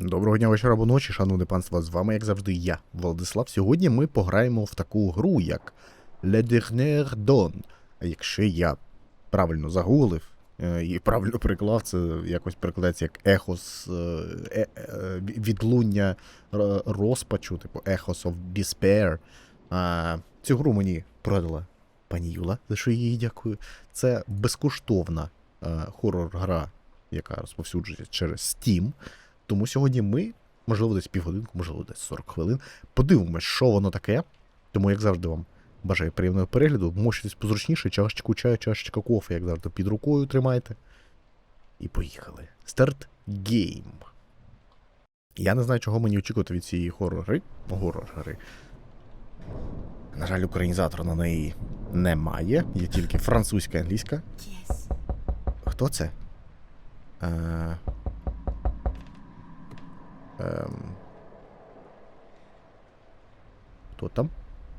Доброго дня вечора або ночі, шановне панство, з вами, як завжди, я, Владислав. Сьогодні ми пограємо в таку гру, як Le Dernier. А якщо я правильно загуглив е, і правильно переклав, це якось перекладається як ехос е, е, е, відлуння розпачу, типу Echoes of Despair. А, цю гру мені продала пані Юла, за що їй дякую. Це безкоштовна е, хорор-гра, яка розповсюджується через Steam. Тому сьогодні ми, можливо, десь півгодинку, можливо, десь 40 хвилин, подивимось, що воно таке. Тому, як завжди, вам бажаю приємного перегляду. Мочитесь позручніше, чашечку чаю, чашечка кофе, як завжди, під рукою тримайте. І поїхали. Старт гейм. Я не знаю, чого мені очікувати від цієї хорор-гри. Горор-гри. На жаль, українізатора на неї немає. Є тільки французька і англійська. Хто це? Е... Ем... Хто там?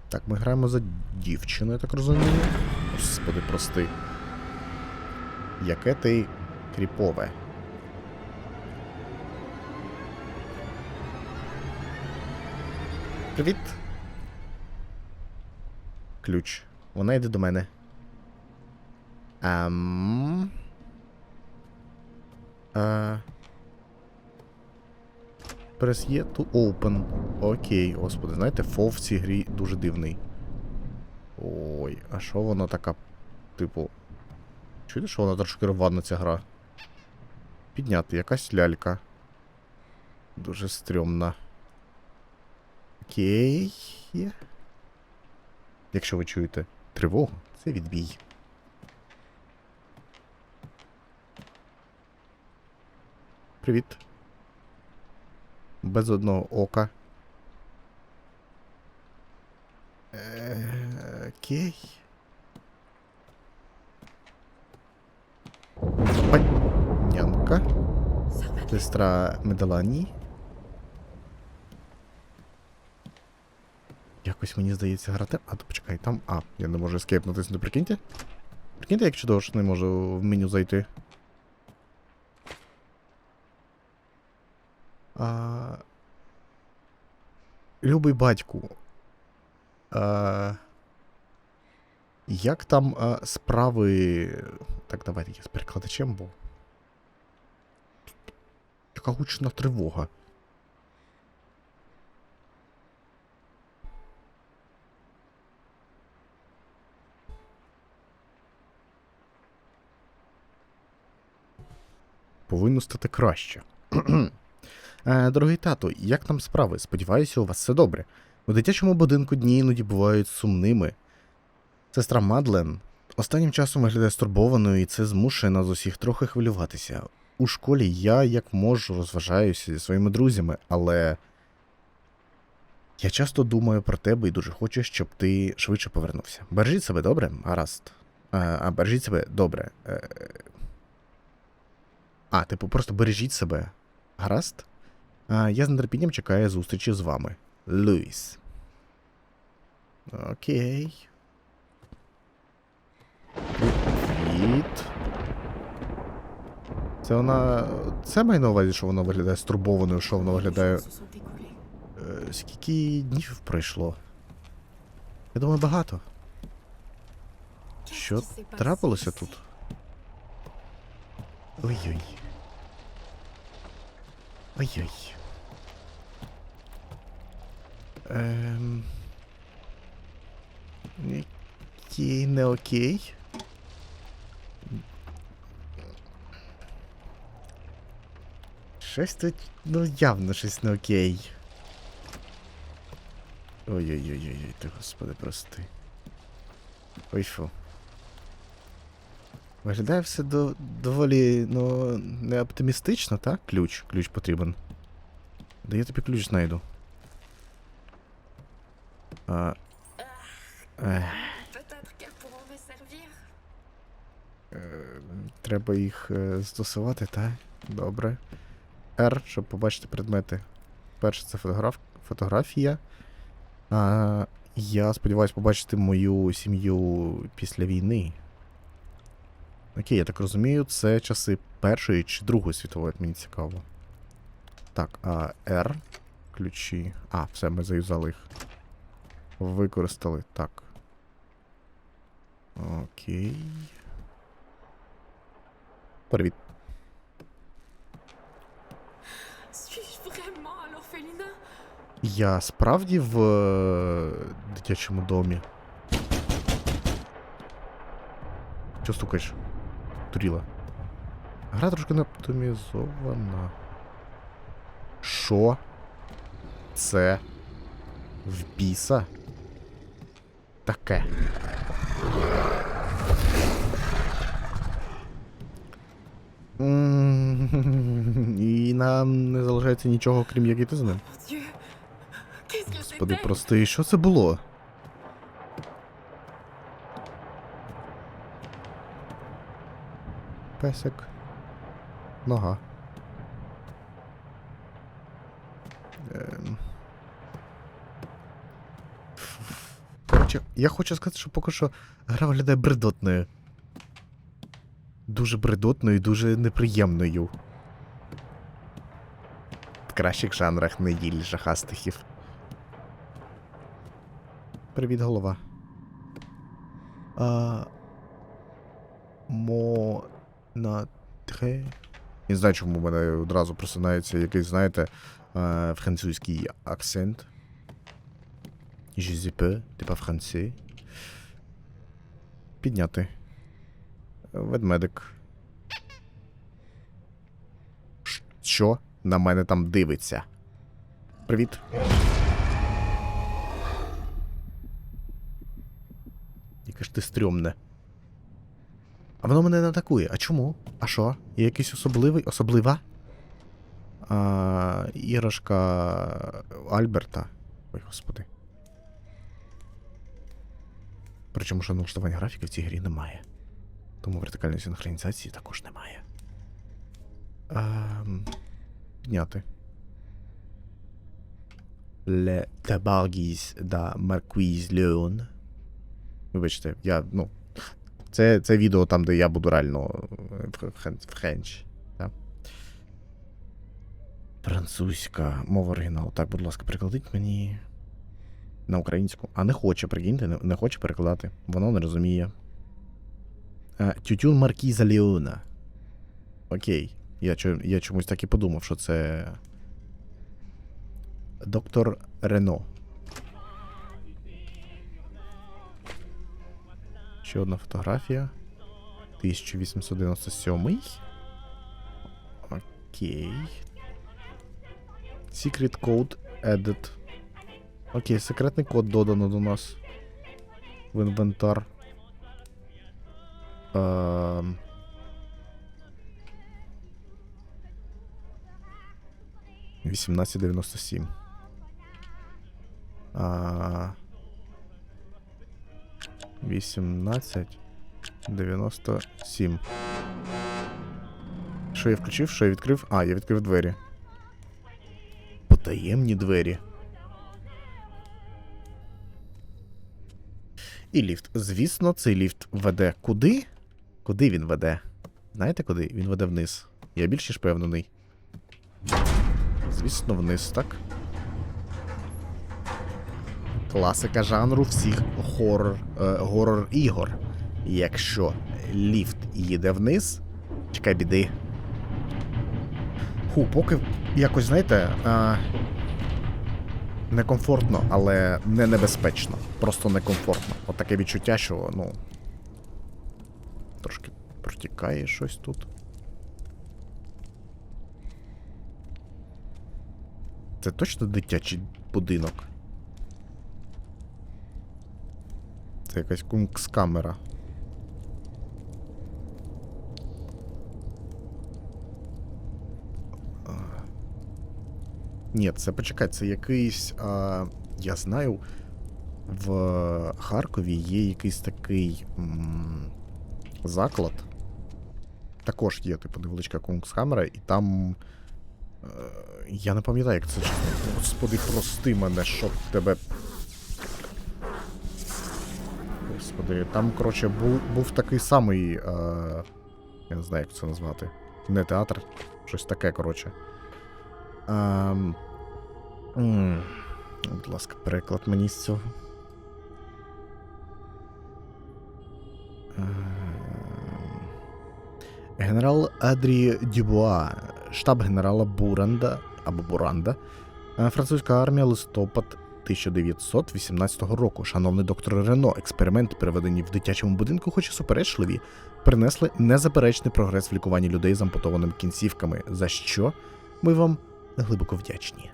Так, ми граємо за дівчину, я так розумію. Господи, прости. Яке ти кріпове. Привіт. Ключ. Вона йде до мене. Ам... Е... Press E to open. Окей, господи, знаєте, фол в цій грі дуже дивний. Ой, а що воно така, типу. Чуєте, що вона трошки рвана ця гра? Підняти, якась лялька. Дуже стрьомна. Окей. Якщо ви чуєте тривогу, це відбій. Привіт. Без одного ока. Е, Окей. Панянка. Сестра Медалані. Якось мені здається грати. А, то почекай, там. А, я не можу ескейп натиснути, прикиньте. Прикиньте, як чудово, що не можу в меню зайти. А... Любий батьку. А... Як там а, справи. Так, давайте я з перекладачем був. Яка гучна тривога. Повинно стати краще. Е, Дорогий тато, як там справи? Сподіваюся, у вас все добре. У дитячому будинку дні іноді бувають сумними. Сестра Мадлен останнім часом виглядає стурбованою, і це змушує нас усіх трохи хвилюватися. У школі я як можу розважаюся зі своїми друзями, але я часто думаю про тебе і дуже хочу, щоб ти швидше повернувся. Бережіть себе добре, гаразд. А, а бережіть себе добре. Е, А, типу, просто бережіть себе. Гаразд? Я з нетерпінням чекаю зустрічі з вами. Луїс. Окей. Привіт. Це вона. Це має на увазі, що вона виглядає стурбованою, що вона виглядає. Е, скільки днів пройшло? Я думаю, багато. Що трапилося тут? Ой-ой. Ой-ой. Ем... Окей, не окей. Щось тут, ну, явно щось не окей. Ой-ой-ой-ой, ти господи, прости. Ой фу. Виглядає все до, доволі, ну, не оптимістично, так? Ключ. Ключ потрібен. Де я тобі ключ знайду? Servir. е, треба їх е, застосувати, так? Добре. R, щоб побачити предмети. Перше це фотограф... фотографія. А, я сподіваюся побачити мою сім'ю після війни. Окей, я так розумію, це часи Першої чи Другої світової, мені цікаво. Так, а R. Ключі. А, все, ми заюзали їх. Використали. Так. Окей. Привіт. Я справді в е, дитячому домі. Чо стукаєш? Туріла. Гра трошки не оптимізована. Що? Це в біса? Таке. І нам не залишається нічого, крім як іти з ним. Господи, прости, що це було? Песик. Нога. Ем. Коротше, я хочу сказати, що поки що гра виглядає бредотною. Дуже бредотною і дуже неприємною. В кращих жанрах неділі жахастихів. Привіт, голова. А... Мо... На... Тре... Не знаю, чому в мене одразу просинається якийсь, знаєте, е, французький акцент. Pas, ти pas français. Підняти. Ведмедик. Що на мене там дивиться? Привіт. Яке ж ти стрьомне. А воно мене не атакує. А чому? А що? Є якийсь особливий? Особлива? А, іграшка Альберта. Ой, господи. Причому що налаштування графіки в цій грі немає. Тому вертикальної синхронізації також немає. Ем, підняти. Le tabargis da Marquise Leon. Вибачте, я, ну. Це, це відео там, де я буду реально е, в френч. Да? Французька мова оригіналу. Так, будь ласка, перекладіть мені на українську. А не хоче, прикиньте, не, не хоче перекладати. Воно не розуміє. Тютюн Маркіза Леона. Окей. Я, я чомусь так і подумав, що це. Доктор Рено. Ще одна фотографія. 1897. Окей. Secret Code Edit. Окей, секретний код додано до нас. В інвентар. Ем... Вісімнадцять дев'яносто сім. А... 1897. Що я включив? Що я відкрив? А, я відкрив двері. Потаємні двері. І ліфт. Звісно, цей ліфт веде куди? Куди він веде? Знаєте куди? Він веде вниз. Я більш ніж впевнений. Звісно, вниз, так? Класика жанру всіх хорор, е, горор ігор. Якщо ліфт їде вниз, чекай біди. Ху, поки якось, знаєте, е, некомфортно, але не небезпечно. Просто некомфортно. От таке відчуття, що, ну. Трошки протікає щось тут. Це точно дитячий будинок? Це якась кункс-камера. Ні, це почекай, це якийсь. А, я знаю, в Харкові є якийсь такий м, заклад. Також є, типу, невеличка кункс-камера, і там. Е, я не пам'ятаю, як це. Господи, прости мене, щоб тебе Господи, там, коротше, був, був такий самий. Е, я не знаю, як це назвати. Не театр, щось таке, коротше. Ем, будь ласка, переклад мені з цього. Ем, Генерал Адрі Дюбуа, штаб генерала Буранда або Буранда, е, французька армія листопад 1918 року. Шановний доктор Рено, експерименти, проведені в дитячому будинку, хоч і суперечливі, принесли незаперечний прогрес в лікуванні людей з ампутованими кінцівками, за що ми вам глибоко вдячні.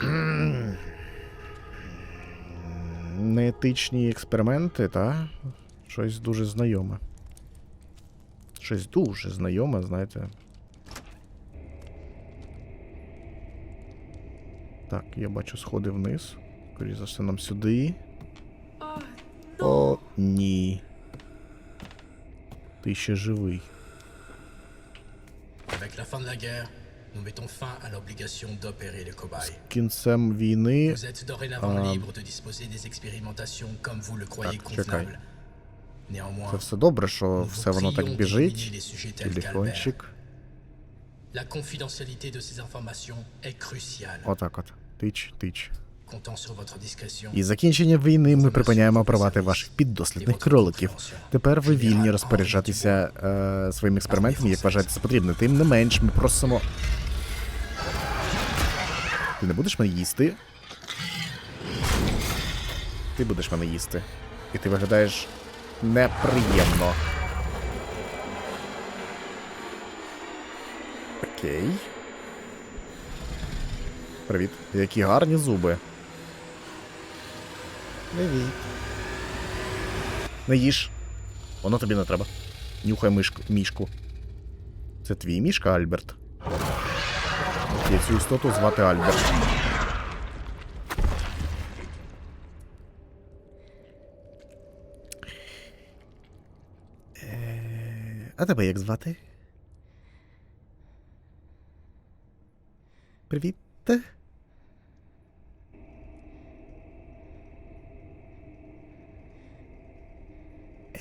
Неетичні експерименти, та? Щось дуже знайоме. Щось дуже знайоме, знаєте. Так, я бачу сходи вниз. Скоріше за все, нам сюди. О, ні. Ти ще живий. Avec la fin de la guerre, d'opérer. Кінцем війни Euh, Ah, je convenable. Néanmoins, це все добре, що все воно так біжить. Телефончик. La confidentialité de ces informations est cruciale. Отак от. Тич, тич. І закінчення війни ми припиняємо привати ваших піддослідних кроликів. Тепер ви вільні розпоряджатися е, своїми експериментами, як вважаєте за потрібне. Тим не менш, ми просимо. Ти не будеш мене їсти? Ти будеш мене їсти. І ти виглядаєш неприємно. Окей. Привіт. Які гарні зуби. Привіт. Не їж. Воно тобі не треба. Нюхай мишку, мішку. Це твій мішка, Альберт. Окей, цю істоту звати Альберт. Е, А тебе як звати? Привіт.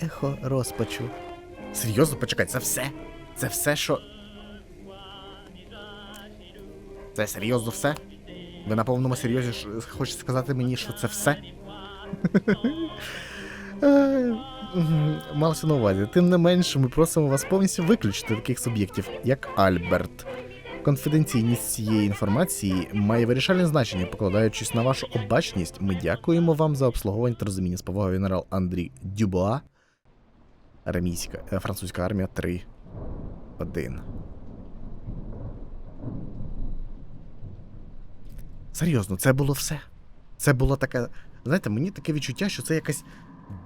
Ехо розпачу. Серйозно, почекай, це все? Це все, що. Це серйозно все? Ви на повному серйозі ж хочете сказати мені, що це все? Е, Малося на увазі. Тим не менше, ми просимо вас повністю виключити таких суб'єктів, як Альберт. Конфіденційність цієї інформації має вирішальне значення, покладаючись на вашу обачність. Ми дякуємо вам за обслуговування та розуміння з повагою генерал Андрій Дюбуа. Арамійська, е, французька армія 3. 1. Серйозно, це було все. Це було таке. Знаєте, мені таке відчуття, що це якась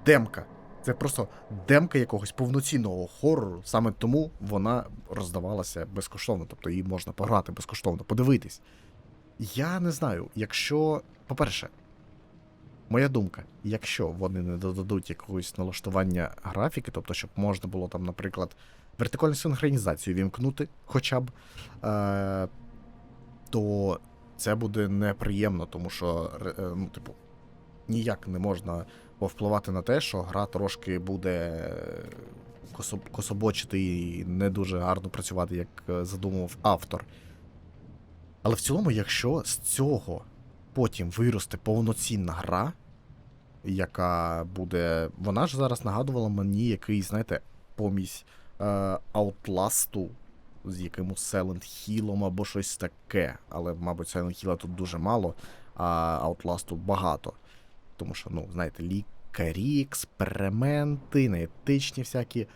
демка. Це просто демка якогось повноцінного хорору. Саме тому вона роздавалася безкоштовно, тобто її можна пограти безкоштовно, подивитись. Я не знаю, якщо. По-перше, моя думка, якщо вони не додадуть якогось налаштування графіки, тобто, щоб можна було там, наприклад, вертикальну синхронізацію вімкнути, хоча б, е- то це буде неприємно, тому що, е, ну, типу, ніяк не можна повпливати на те, що гра трошки буде косо- кособочити і не дуже гарно працювати, як е, задумував автор. Але в цілому, якщо з цього потім виросте повноцінна гра, яка буде. Вона ж зараз нагадувала мені якийсь, знаєте, помість е, Outlast'у з якимось Silent Hill'ом або щось таке. Але, мабуть, Silent Hill'a тут дуже мало, а Outlast'у багато. Тому що, ну, знаєте, лікарі, експерименти, неетичні всякі.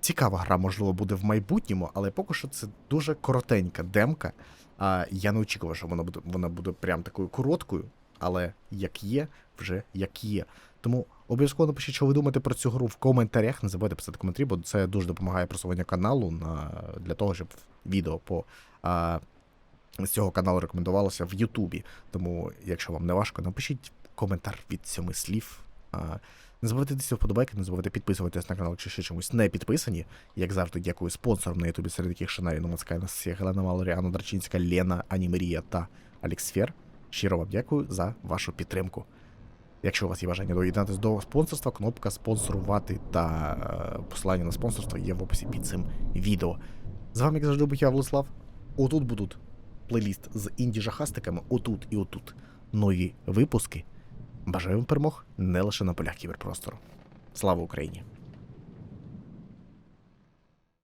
Цікава гра, можливо, буде в майбутньому, але поки що це дуже коротенька демка. А я не очікував, що вона буде, вона буде прям такою короткою, але як є, вже як є. Тому обов'язково напишіть, що ви думаєте про цю гру в коментарях. Не забувайте писати коментарі, бо це дуже допомагає просуванню каналу на, для того, щоб відео по а, з цього каналу рекомендувалося в Ютубі. Тому, якщо вам не важко, напишіть коментар від сьоми слів. А, не забувайте дивитися вподобайки, не забувайте підписуватись на канал, якщо ще чомусь не підписані. Як завжди, дякую спонсорам на Ютубі, серед яких Шинарі Номацька, Анастасія, Гелена Малорі, Анна Дарчинська, Лена, Анімерія та Аліксфер. Щиро вам дякую за вашу підтримку. Якщо у вас є бажання доєднатися до спонсорства, кнопка спонсорувати та е, посилання на спонсорство є в описі під цим відео. З вами, як завжди, був я, Владислав. Отут будуть плейліст з інді-жахастиками, отут і отут нові випуски. Бажаю вам перемог не лише на полях кіберпростору. Слава Україні!